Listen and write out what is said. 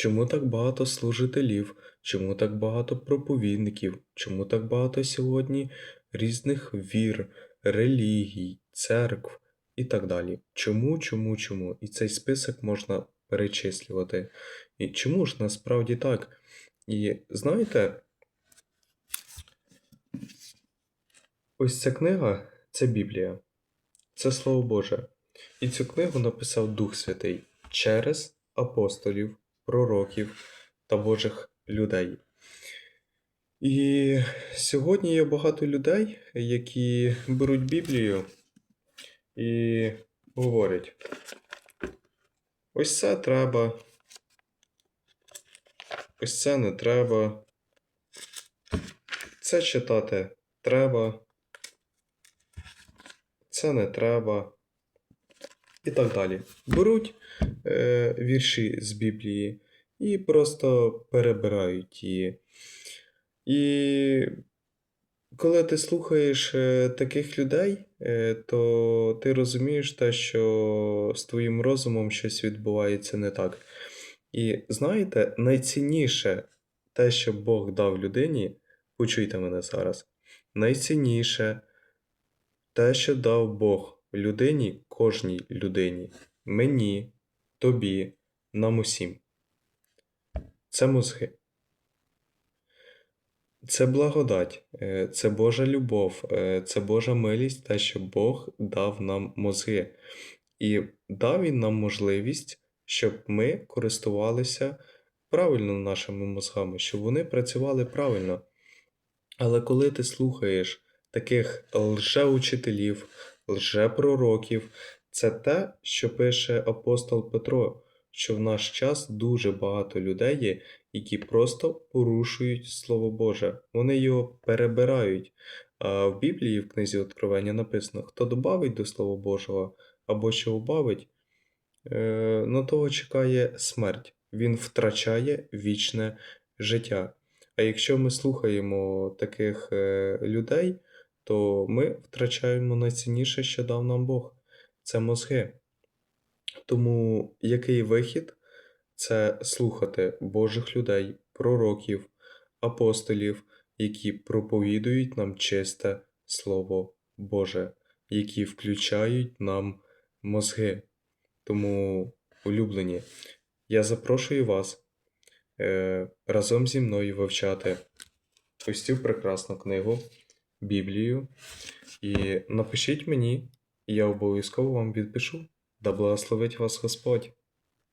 Чому так багато служителів? Чому так багато проповідників? Чому так багато сьогодні різних вір, релігій, церкв і так далі? Чому, чому, чому? І цей список можна перечислювати. І чому ж насправді так? І знаєте, ось ця книга це Біблія, це Слово Боже. І цю книгу написав Дух Святий через апостолів, пророків та Божих людей. І сьогодні є багато людей, які беруть Біблію і говорять: ось це треба, ось це не треба, це читати треба, це не треба. І так далі. Беруть е, вірші з Біблії і просто перебирають її. І коли ти слухаєш е, таких людей, е, то ти розумієш те, що з твоїм розумом щось відбувається не так. І знаєте, найцінніше те, що Бог дав людині, почуйте мене зараз. Найцінніше те, що дав Бог людині, кожній людині, мені, тобі, нам усім. Це мозги. Це благодать, е, це Божа любов, е, це Божа милість, те, що Бог дав нам мозги. І дав Він нам можливість, щоб ми користувалися правильно нашими мозгами, щоб вони працювали правильно. Але коли ти слухаєш таких лжеучителів, лжепророків, це те, що пише апостол Петро, що в наш час дуже багато людей є, які просто порушують Слово Боже. Вони його перебирають. А в Біблії, в книзі Откровення написано: хто добавить до Слова Божого або що убавить, е, на того чекає смерть. Він втрачає вічне життя. А якщо ми слухаємо таких е, людей, то ми втрачаємо найцінніше, що дав нам Бог це мозги. Тому який вихід? Це слухати Божих людей, пророків, апостолів, які проповідують нам чисте Слово Боже, які включають нам мозги. Тому, улюблені, я запрошую вас е, разом зі мною вивчати ось цю прекрасну книгу, Біблію. І напишіть мені, я обов'язково вам відпишу. Да благословить вас Господь!